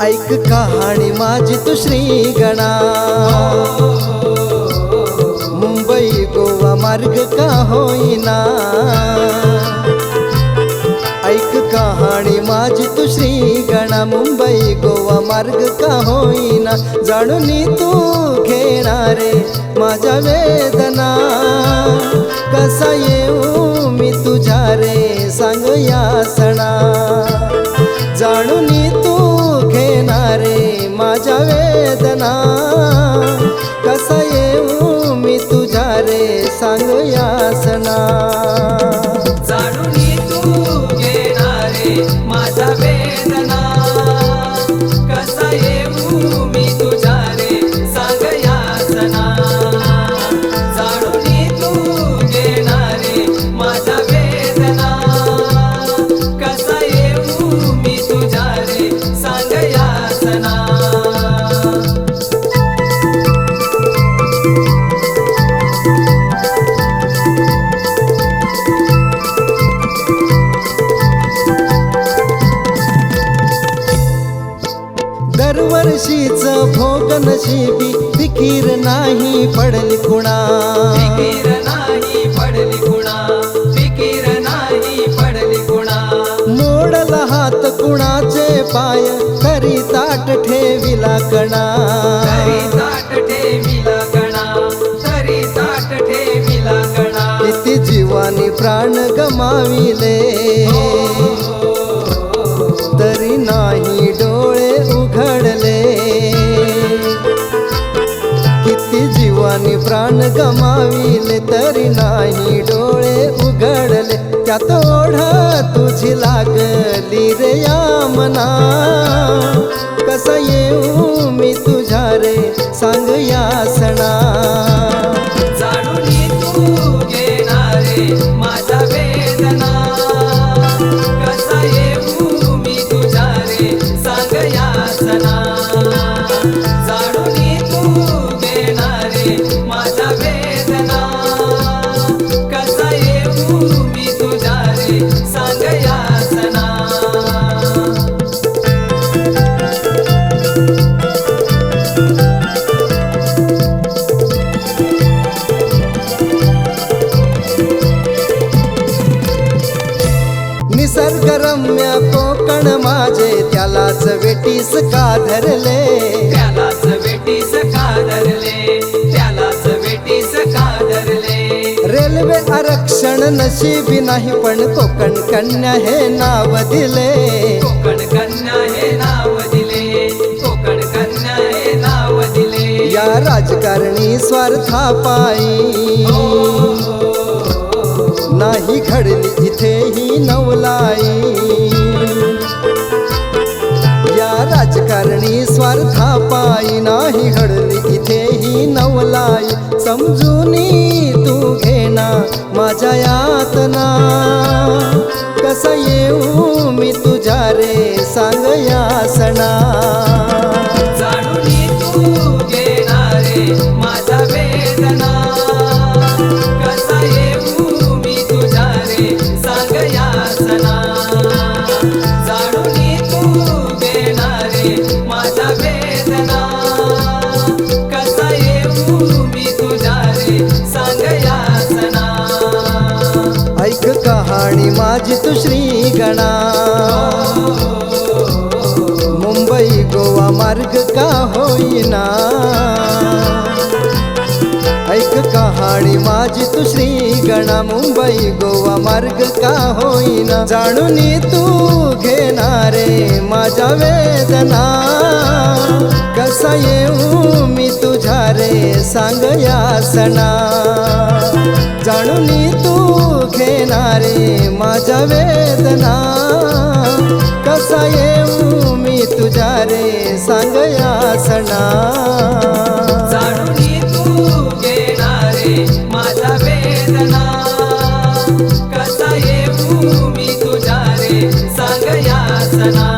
ऐक कहाणी माझी तू श्री गणा मुंबई गोवा मार्ग का होईना? ऐक कहाणी माझी तू श्री गणा मुंबई गोवा मार्ग का होईना? जाणून तू घेणारे माझ्या वेदना. कसा येऊ मी तुझ्या रे? सांग या सणा. जाणून रे सांग यासना. जाणून तू घेणारे माझा वेदना. कसा येऊ मी तुझ्या रे सांग यासना. जाणून तू माझा वेदना. कसा येऊ मी तुझ्या रे सांग यासना. दरवर्षीच भोग नशिबी फिकीर नाही पडली कुणा. फिकीर नाही पडली कुणा. फिकीर नाही पडली कुणा. मोडला हात कुणाचे पाय तरी ताट ठेविला कणा. तरी ताट ठेविला गणा तरी ताट ठेविला गणा किती जीवानी प्राण गमाविले. पाविले तरी नाही डोळे उघडले. त्यात ओढ तुझी लागली रे या मना. कसा येऊ मी तू निसर्गरम्य कोकण माझे त्यालाच वेटीस का धरले? त्यालाच वेटीस का धरले? त्यालाच वेटीस का धरले? रेल्वे आरक्षण नशिबी नाही पण कोकण कन्या हे नाव दिले. कोकण कन्या हे नाव दिले. कोकण कन्या हे नाव दिले. या राजकारणी स्वार्था पायी. नाही घडली इथे ही नवलाई. या राजकारणी स्वार्था पायी नाही घडली इथे ही नवलाई. समजूनी तू घेना माझ्या यातना. कसा येऊ मी तुझ्या रे सांग यासना. जाणून तू माझा वेदना. ऐक कहाणी माझी तू श्री गणा. मुंबई गोवा मार्ग का होईना? ऐक कहाणी माझी तू श्री गणा मुंबई गोवा मार्ग का होईना? जाणून तू घेणारे माझ्या वेदना. कसा येऊ मी तुझ्या रे सांग यासना जाणून तू माझ्या वेदना. कसा येऊ मी तुझ्या रे सांग यासना जाणून कसा येऊ मी तुझ्या रे सांग यासना जाणून